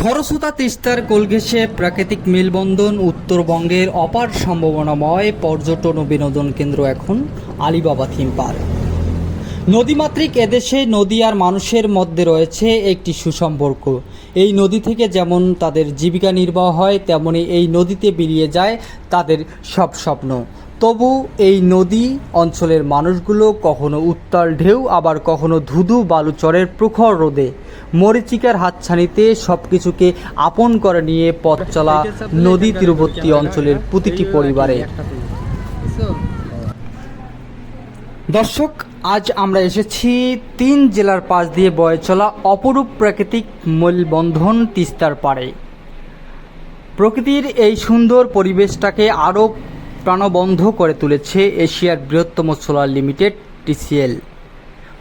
খরস্রোতা তিস্তার কোলঘেঁষে প্রাকৃতিক মেলবন্ধন উত্তরবঙ্গের অপার সম্ভাবনাময় পর্যটন ও বিনোদন কেন্দ্র এখন আলিবাবা থিম পার্ক। নদীমাতৃক এদেশে নদী আর মানুষের মধ্যে রয়েছে একটি সুসম্পর্ক। এই নদী থেকে যেমন তাদের জীবিকা নির্বাহ হয়, তেমনি এই নদীতে বেরিয়ে যায় তাদের সব স্বপ্ন। তবু এই নদী অঞ্চলের মানুষগুলো কখনো উত্তাল ঢেউ, আবার কখনো ধুধু বালুচরের প্রখর রোদে। মরিচিকার হাতছানিতে সব কিছুকে আপন করে নিয়ে পথ চলা নদী তীরবর্তী অঞ্চলের প্রতিটি পরিবারে। দর্শক, আজ আমরা এসেছি তিন জেলার পাশ দিয়ে বয়ে চলা অপরূপ প্রাকৃতিক মূলবন্ধন তিস্তার পাড়ে। প্রকৃতির এই সুন্দর পরিবেশটাকে আরও প্রাণবন্ধ করে তুলেছে এশিয়ার বৃহত্তম সোলার লিমিটেড, টিসিএল।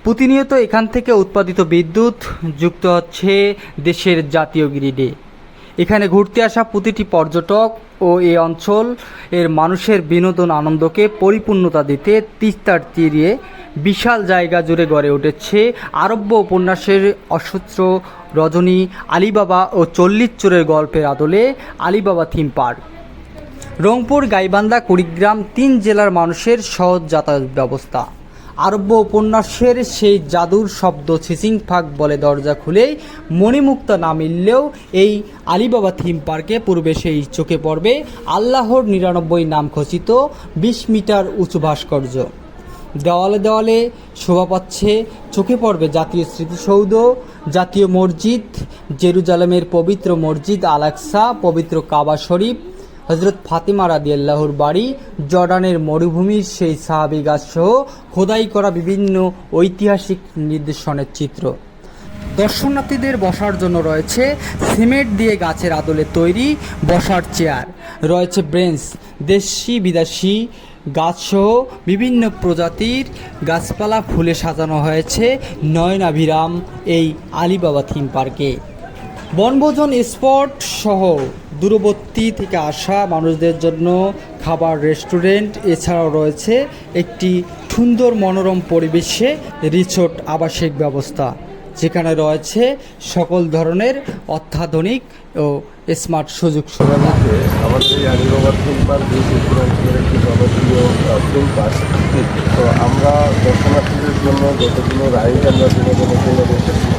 প্রতিনিয়ত এখান থেকে উৎপাদিত বিদ্যুৎ যুক্ত হচ্ছে দেশের জাতীয় গ্রিডে। এখানে ঘুরতে আসা প্রতিটি পর্যটক ও এই অঞ্চল এর মানুষের বিনোদন আনন্দকে পরিপূর্ণতা দিতে তিস্তার তীরে বিশাল জায়গা জুড়ে গড়ে উঠেছে আরব্য উপন্যাসের অসূত্র রজনী, আলিবাবা ও চল্লিশ চোরের গল্পের আদলে Alibaba theme park. Rangpur, Gaibandha, Kurigram তিন জেলার মানুষের সহজ যাতায়াত ব্যবস্থা। আরব্য উপন্যাসের সেই জাদুর শব্দ ছিচিং ফাঁক বলে দরজা খুলেই মণিমুক্তা না মিললেও এই আলিবাবা থিম পার্কে পূর্বে সেই চোখে পড়বে আল্লাহর নিরানব্বই নাম খচিত বিশ মিটার উঁচু ভাস্কর্য। দেওয়ালে দেওয়ালে শোভা পাচ্ছে, চোখে পড়বে জাতীয় স্মৃতিসৌধ, জাতীয় মসজিদ, জেরুজালেমের পবিত্র মসজিদ আলাক্সা পবিত্র কাবা শরীফ হজরত ফাতিমা রাদি আল্লাহর বাড়ি, জর্ডানের মরুভূমির সেই সাহাবি গাছসহ খোদাই করা বিভিন্ন ঐতিহাসিক নির্দেশনের চিত্র। দর্শনার্থীদের বসার জন্য রয়েছে সিমেন্ট দিয়ে গাছের আদলে তৈরি বসার চেয়ার, রয়েছে ব্রেঞ্চ, দেশি বিদেশি গাছসহ বিভিন্ন প্রজাতির গাছপালা ফুলে সাজানো হয়েছে নয়নাভিরাম এই আলিবাবা থিম পার্কে। বনভোজন স্পট সহ দূরবর্তী থেকে আসা মানুষদের জন্য খাবার রেস্টুরেন্ট, এছাড়াও রয়েছে একটি সুন্দর মনোরম পরিবেশে রিসোর্ট আবাসিক ব্যবস্থা, যেখানে রয়েছে সকল ধরনের অত্যাধুনিক ও স্মার্ট সুযোগ সুবিধা। তো আমরা দর্শনার্থীদের জন্য যতগুলো রাইড আমরা বিনোদনের জন্য রেখেছি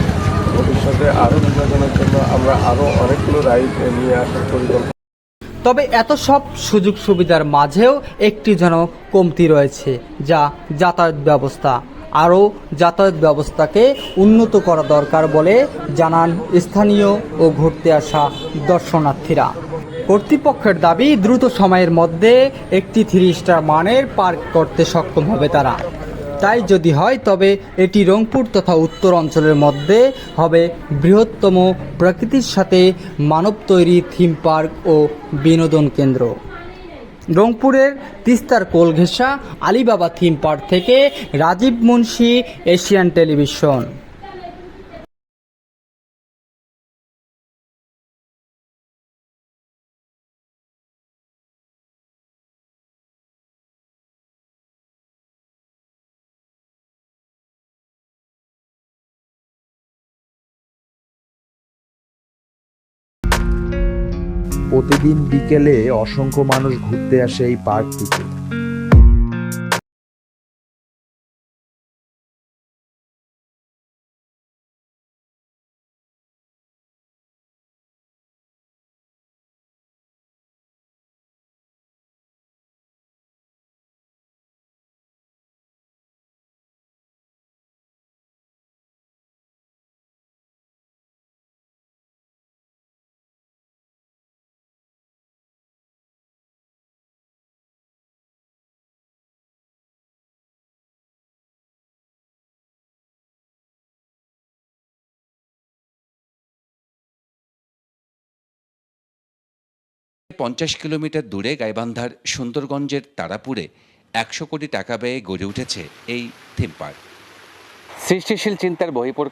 ভবিষ্যতে আরও বিনোদনের জন্য আমরা আরও অনেকগুলো রাইড নিয়ে আসার পরিকল্পনা তবে এত সব সুযোগ সুবিধার মাঝেও একটি যেন কমতি রয়েছে, যা যাতায়াত ব্যবস্থা। আরও যাতায়াত ব্যবস্থাকে উন্নত করা দরকার বলে জানান স্থানীয় ও ঘুরতে আসা দর্শনার্থীরা। কর্তৃপক্ষের দাবি, দ্রুত সময়ের মধ্যে একটি থ্রি স্টার মানের পার্ক করতে সক্ষম হবে তারা। তাই যদি হয়, তবে এটি রংপুর তথা উত্তর অঞ্চলের মধ্যে হবে বৃহত্তম প্রকৃতির সাথে মানব তৈরি থিম পার্ক ও বিনোদন কেন্দ্র। রংপুরের তিস্তার কোলঘেঁষা আলিবাবা থিম পার্ক থেকে রাজীব মুন্সি, এশিয়ান টেলিভিশন। প্রতিদিন বিকেলে অসংখ্য মানুষ ঘুরতে আসে এই পার্কটিতে। পঞ্চাশ কিলোমিটার দূরে গাইবান্ধার সুন্দরগঞ্জের তারাপুরে একশো কোটি টাকা ব্যয়ে গড়ে উঠেছে এই থিম পার্ক সৃষ্টিশীল চিন্তার বহিপুর